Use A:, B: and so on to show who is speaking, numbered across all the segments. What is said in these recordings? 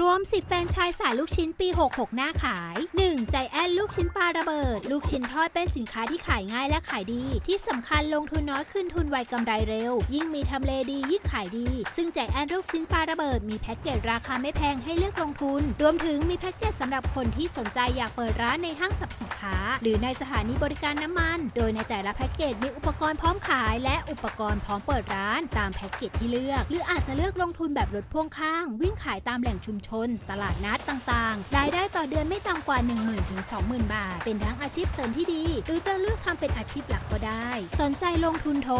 A: รวม 10 แฟนชส์สายลูกชิ้นปี 66 หน้าขาย 1. ใจแอนลูกชิ้นปลาระเบิด ลูกชิ้นทอดเป็นสินค้าที่ขายง่ายและขายดี ที่สำคัญลงทุนน้อยขึ้นทุนไวกำไรเร็ว ยิ่งมีทำเลดียิ่งขายดี ซึ่งใจแอนลูกชิ้นปลาระเบิดมีแพ็กเกจราคาไม่แพงให้เลือกลงทุน รวมถึงมีแพ็กเกจสำหรับคนที่สนใจอยากเปิดร้านในห้างสรรพสินค้า หรือในสถานีบริการน้ำมัน โดยในแต่ละแพ็กเกจมีอุปกรณ์พร้อมขาย และอุปกรณ์พร้อมเปิดร้านตามแพ็กเกจที่เลือก หรืออาจจะเลือกลงทุนแบบรถพ่วงข้าง วิ่งขายตามแหล่งชุมชน ตลาดนัดต่างๆ รายได้ต่อเดือนไม่ต่ำกว่า 10,000ถึง20,000 บาท เป็นทั้งอาชีพเสริมที่ดี หรือจะเลือกทำเป็นอาชีพหลักก็ได้ สนใจลงทุนโทร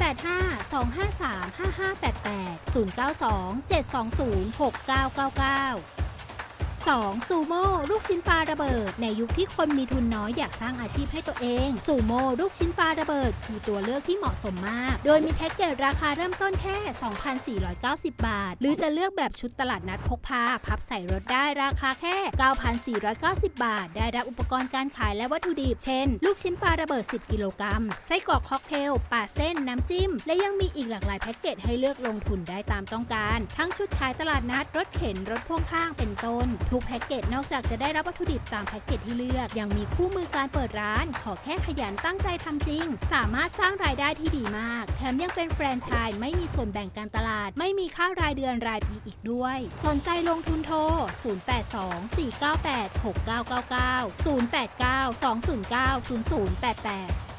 A: 085 253 5588 092 720 6999 2. ซูโม่ลูกชิ้นปลาระเบิด ในยุคที่คนมีทุนน้อยอยากสร้างอาชีพให้ตัวเองซูโม่ลูกชิ้นปลาระเบิด คือตัวเลือกที่เหมาะสมมาก โดยมีแพ็กเกจราคาเริ่มต้นแค่ 2,490 บาท หรือจะเลือกแบบชุดตลาดนัดพกพาพับใส่รถได้ราคาแค่ 9,490 บาท ได้รับอุปกรณ์การขายและวัตถุดิบ เช่น ลูกชิ้นปลาระเบิด 10 กิโลกรัมไส้กรอกค็อกเทลปลาเส้นน้ำจิ้ม และยังมีอีกหลากหลายแพ็กเกจให้เลือกลงทุนได้ตามต้องการ ทั้งชุดขายตลาดนัดรถเข็นรถพ่วงข้างเป็นต้นทุกแพ็กเกจนอกจากจะได้รับวัตถุดิบตามแพ็กเกจที่เลือก ยังมีคู่มือการเปิดร้าน ขอแค่ขยันตั้งใจทำจริง สามารถสร้างรายได้ที่ดีมาก แถมยังเป็นแฟรนไชส์ไม่มีส่วนแบ่งการตลาด ไม่มีค่ารายเดือนรายปีอีกด้วย สนใจลงทุนโทร 082 498 6999 089 209 0088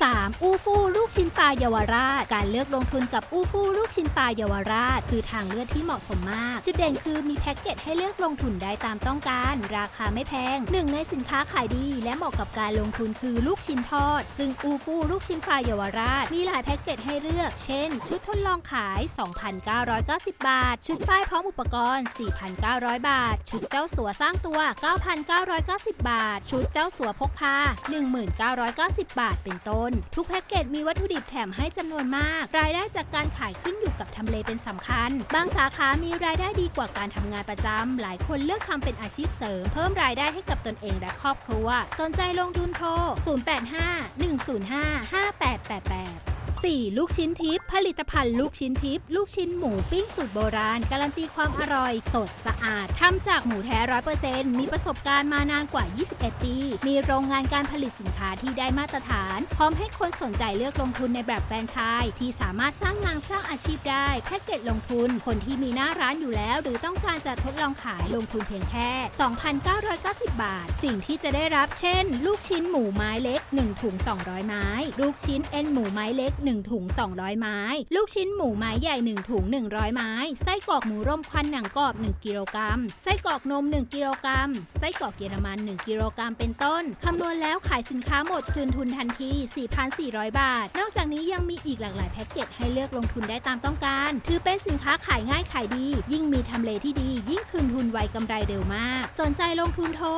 A: 3. อูฟู่ลูกชิ้นปลาเยาวราช การเลือกลงทุนกับอูฟู่ลูกชิ้นปลาเยาวราช คือทางเลือกที่เหมาะสมมาก จุดเด่นคือมีแพ็กเกจให้เลือกลงทุนได้ตามต้องการ ราคาไม่แพงหนึ่งในสินค้าขายดี และเหมาะกับการลงทุนคือลูกชิ้นทอด ซึ่งอูฟู่ลูกชิ้นปลาเยาวราช มีหลายแพ็กเกจให้เลือก เช่น ชุดทดลองขาย 2,990 บาท ชุดป้ายพร้อมอุปกรณ์ 4,900 บาท ชุดเจ้าสัวสร้างตัว 9,990 บาท ชุดเจ้าสัวพกพา 1,990 บาท เป็นต้นทุกแพ็กเกจมีวัตถุดิบแถมให้จำนวนมาก รายได้จากการขายขึ้นอยู่กับทำเลเป็นสำคัญ บางสาขามีรายได้ดีกว่าการทำงานประจำหลายคนเลือกทำเป็นอาชีพเสริม เพิ่มรายได้ให้กับตนเองและครอบครัว สนใจลงทุนโทร 085 105 5888 4. ลูกชิ้นทิพย์ ผลิตภัณฑ์ลูกชิ้นทิพย์ลูกชิ้นหมูปิ้งสูตรโบราณ การันตีความอร่อย สดสะอาดทำจากหมูแท้ร้อยเปอร์เซ็นต์มีประสบการณ์มานานกว่า 21 ปี มีโรงงานการผลิตสินค้าที่ได้มาตรฐาน พร้อมให้คนสนใจเลือกลงทุนในแบบแฟรนไชส์ที่สามารถสร้างงานสร้างอาชีพได้แพ็กเกจลงทุน คนที่มีหน้าร้านอยู่แล้ว หรือต้องการจะทดลองขายลงทุนเพียงแค่ 2,990 บาท สิ่งที่จะได้รับเช่น ลูกชิ้นหมูไม้เล็ก 1 ถุง 200 ไม้ ลูกชิ้นเอ็นหมูไม้เล็ก 1 ถุง 200 ไม้ลูกชิ้นหมูไม้ใหญ่ 1 ถุง 100 ไม้ ไส้กรอกหมูร่มควันหนังกรอบ 1 กิโลกรัม ไส้กรอกนม 1 กิโลกรัม ไส้กรอกเยอรมัน 1 กิโลกรัม เป็นต้น คำนวณแล้วขายสินค้าหมดคืนทุนทันที 4,400 บาท นอกจากนี้ยังมีอีกหลากหลายแพ็กเกจให้เลือกลงทุนได้ตามต้องการ ถือเป็นสินค้าขายง่ายขายดี ยิ่งมีทำเลที่ดี ยิ่งคืนทุนไวกำไรเร็วมาก สนใจลงทุนโทร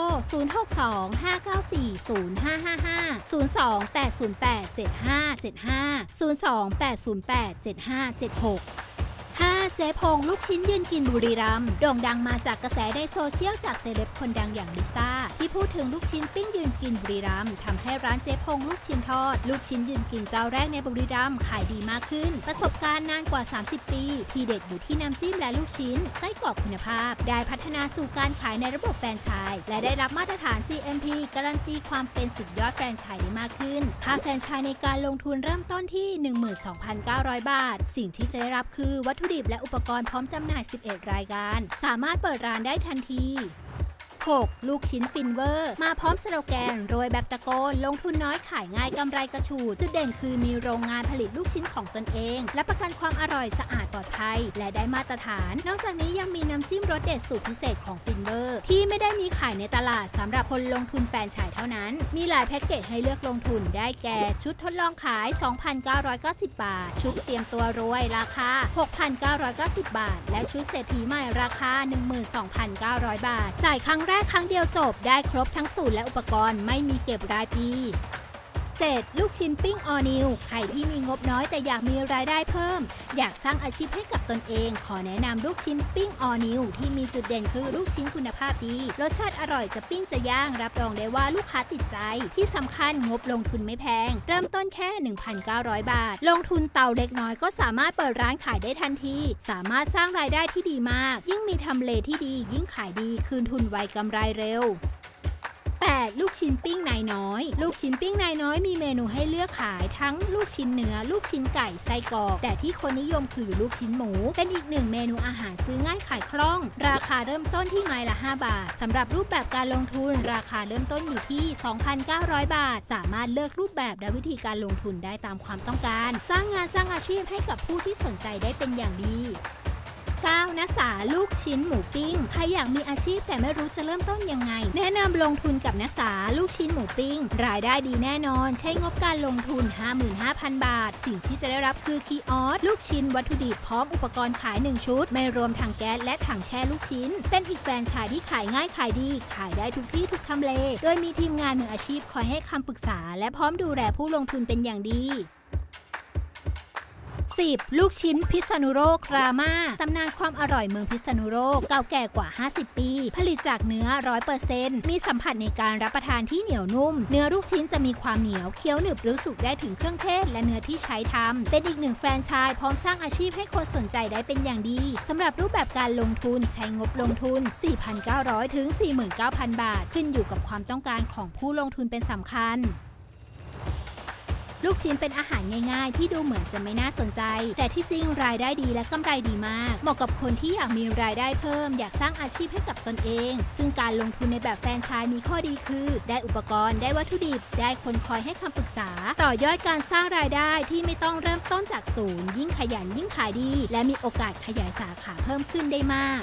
A: 062 594 0555 02 808 7575 02 808 87576 5. เจ๊พงลูกชิ้นยืนกินบุรีรัมย์โด่งดังมาจากกระแสในโซเชียลจากเซเลบคนดังอย่างลิซ่า ที่พูดถึงลูกชิ้นปิ้งยืนกินบุรีรัมย์ทำให้ร้านเจ๊พงลูกชิ้นทอด ลูกชิ้นยืนกินเจ้าแรกในบุรีรัมย์ขายดีมากขึ้น ประสบการณ์นานกว่า 30 ปี ที่เด็ดอยู่ที่น้ำจิ้มและลูกชิ้น ไส้กรอกคุณภาพ ได้พัฒนาสู่การขายในระบบแฟรนไชส์และได้รับมาตรฐาน GMP การันตีความเป็นสุดยอดแฟรนไชส์ได้มากขึ้น ค่าแฟรนไชส์ในการลงทุนเริ่มต้นที่ 12,900 บาท สิ่งที่จะได้รับคือวัตถุดิบและอุปกรณ์พร้อมจำหน่าย 11 รายการ สามารถเปิดร้านได้ทันที 6. ลูกชิ้นฟินเวอร์ มาพร้อมสโลแกน โรยแบบตะโกน ลงทุนน้อยขายง่ายกำไรกระฉูด จุดเด่นคือมีโรงงานผลิตลูกชิ้นของตนเอง และประกันความอร่อยสะอาดปลอดภัย และได้มาตรฐาน นอกจากนี้ยังมีน้ำจิ้มรสเด็ดสูตรพิเศษของฟินเวอร์ ที่ไม่ได้มีขายในตลาดสำหรับคนลงทุนแฟนชส์เท่านั้น มีหลายแพ็กเกจให้เลือกลงทุนได้แก่ชุดทดลองขาย 2,990 บาท ชุดเตรียมตัวรวยราคา 6,990 บาท และชุดเศรษฐีใหม่ราคา 12,900 บาทจ่ายครั้งแรกครั้งเดียวจบได้ครบทั้งสูตรและอุปกรณ์ไม่มีเก็บรายปี 7. ลูกชิ้นปิ้งออนิวใครที่มีงบน้อยแต่อยากมีรายได้เพิ่ม อยากสร้างอาชีพให้กับตนเอง ขอแนะนำลูกชิ้นปิ้งออนิวที่มีจุดเด่นคือลูกชิ้นคุณภาพดี รสชาติอร่อยจะปิ้งจะย่าง รับรองได้ว่าลูกค้าติดใจ ที่สำคัญงบลงทุนไม่แพง เริ่มต้นแค่ 1,900 บาท ลงทุนเตาเล็กน้อยก็สามารถเปิดร้านขายได้ทันที สามารถสร้างรายได้ที่ดีมาก ยิ่งมีทำเลที่ดี ยิ่งขายดีคืนทุนไวกำไรเร็ว 8. ลูกชิ้นปิ้งนายน้อย ลูกชิ้นปิ้งนายน้อยมีเมนูให้เลือกขายทั้งลูกชิ้นเนื้อ ลูกชิ้นไก่ไส้กรอก แต่ที่คนนิยมคือลูกชิ้นหมู เป็นอีกหนึ่งเมนูอาหารซื้อง่ายขายคล่อง ราคาเริ่มต้นที่ไม้ละ 5 บาทสำหรับรูปแบบการลงทุน ราคาเริ่มต้นอยู่ที่ 2,900 บาท สามารถเลือกรูปแบบและวิธีการลงทุนได้ตามความต้องการ สร้างงานสร้างอาชีพให้กับผู้ที่สนใจได้เป็นอย่างดี นัสาลูกชิ้นหมูปิ้ง ใครอยากมีอาชีพแต่ไม่รู้จะเริ่มต้นยังไง แนะนำลงทุนกับนัสาลูกชิ้นหมูปิ้ง รายได้ดีแน่นอน ใช้งบการลงทุน 55,000 บาท สิ่งที่จะได้รับคือคีย์ออสลูกชิ้นวัตถุดิบพร้อมอุปกรณ์ขาย 1 ชุด ไม่รวมถังแก๊สและถังแช่ลูกชิ้น เป็นอีกแฟรนไชส์ที่ขายง่ายขายดี ขายได้ทุกที่ทุกทำเล โดยมีทีมงานมืออาชีพคอยให้คำปรึกษา และพร้อมดูแลผู้ลงทุนเป็นอย่างดี 10. ลูกชิ้นพิษณุโลกรามาตำนานความอร่อยเมืองพิษณุโลกเก่าแก่กว่า 50 ปี ผลิตจากเนื้อ 100%มีสัมผัสในการรับประทานที่เหนียวนุ่ม เนื้อลูกชิ้นจะมีความเหนียวเคี้ยวหนึบรู้สึกได้ถึงเครื่องเทศและเนื้อที่ใช้ทำเป็นอีกหนึ่งแฟรนไชส์พร้อมสร้างอาชีพให้คนสนใจได้เป็นอย่างดีสำหรับรูปแบบการลงทุนใช้งบลงทุน 4,900 ถึง 49,000 บาท ขึ้นอยู่กับความต้องการของผู้ลงทุนเป็นสำคัญ ลูกชิ้นเป็นอาหารง่ายๆ ที่ดูเหมือนจะไม่น่าสนใจ แต่ที่จริงรายได้ดีและกำไรดีมาก เหมาะกับคนที่อยากมีรายได้เพิ่ม อยากสร้างอาชีพให้กับตนเอง ซึ่งการลงทุนในแบบแฟรนไชส์มีข้อดีคือ ได้อุปกรณ์ได้วัตถุดิบ ได้คนคอยให้คำปรึกษา ต่อยอดการสร้างรายได้ที่ไม่ต้องเริ่มต้นจากศูนย์ ยิ่งขยันยิ่งขายดี และมีโอกาสขยายสาขาเพิ่มขึ้นได้มาก